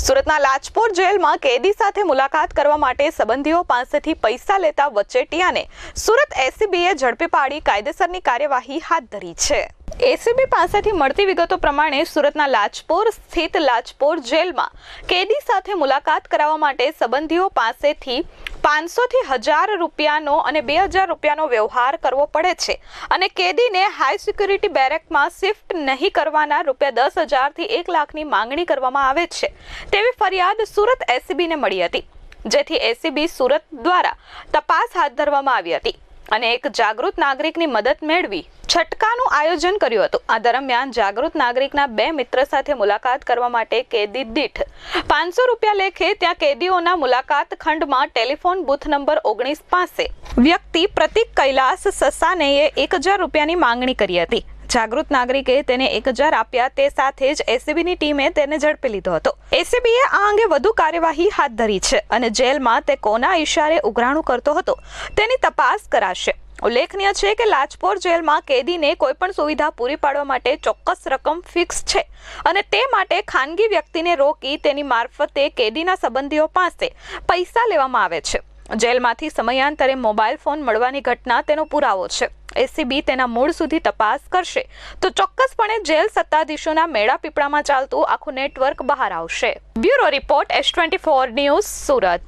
સુરતના લાજપોર જેલમાં કેદી સાથે મુલાકાત કરવા માટે સંબંધીઓ પાસેથી પૈસા લેતા વચેટિયાને સુરત એસીબીએ ઝડપી પાડી કાયદેસરની કાર્યવાહી હાથ ધરી છે. એસીબી પાસેથી મળતી વિગતો પ્રમાણે સુરતના લાજપોર સ્થિત લાજપોર જેલમાં કેદી સાથે મુલાકાત કરાવવા માટે સંબંધીઓ પાસેથી પાંચસોથી હજાર રૂપિયાનો અને બે હજાર રૂપિયાનો વ્યવહાર કરવો પડે છે. અને કેદીને હાઈ સિક્યુરિટી બેરેકમાં શિફ્ટ નહીં કરવાના રૂપિયા દસ હજારથી એક લાખની માંગણી કરવામાં આવે છે. તેવી ફરિયાદ સુરત એસીબીને મળી હતી. જેથી એસીબી સુરત દ્વારા તપાસ હાથ ધરવામાં આવી હતી. અને એક જાગૃત નાગરિકની મદદ મેળવી છટકાનું આયોજન કર્યું હતું. આ દરમિયાન જાગૃત નાગરિકના બે મિત્ર સાથે મુલાકાત કરવા માટે કેદી દીઠ પાંચસો રૂપિયા લેખે ત્યાં કેદીઓના મુલાકાત ખંડમાં ટેલિફોન બૂથ નંબર ઓગણીસ પાસે વ્યક્તિ પ્રતિક કૈલાસ સસાનેએ એક હજાર રૂપિયાની માંગણી કરી હતી. જાગૃત નાગરિકે તેને એક હજાર આપ્યા તે સાથે જ એસીબીની ટીમે તેને ઝડપી લીધો હતો. એસીબીએ આ અંગે વધુ કાર્યવાહી હાથ ધરી છે અને જેલમાં તે કોના ઇશારે ઉઘરાણું કરતો હતો તેની તપાસ કરાશે. ઉલ્લેખનીય છે કે લાજપોર જેલમાં કેદીને કોઈ પણ સુવિધા પૂરી પાડવા માટે ચોક્કસ રકમ ફિક્સ છે અને તે માટે ખાનગી વ્યક્તિને રોકી તેની મારફતે કેદીના સંબંધીઓ પાસે પૈસા લેવામાં આવે છે. જેલમાંથી સમયાંતરે મોબાઈલ ફોન મળવાની ઘટના તેનો પુરાવો છે. એસીબી તેના મૂળ સુધી તપાસ કરશે. તો ચોક્કસપણે જેલ સત્તાધીશોના મેળા પીપળામાં ચાલતું આખું નેટવર્ક બહાર આવશે. Bureau report S twenty four news Surat.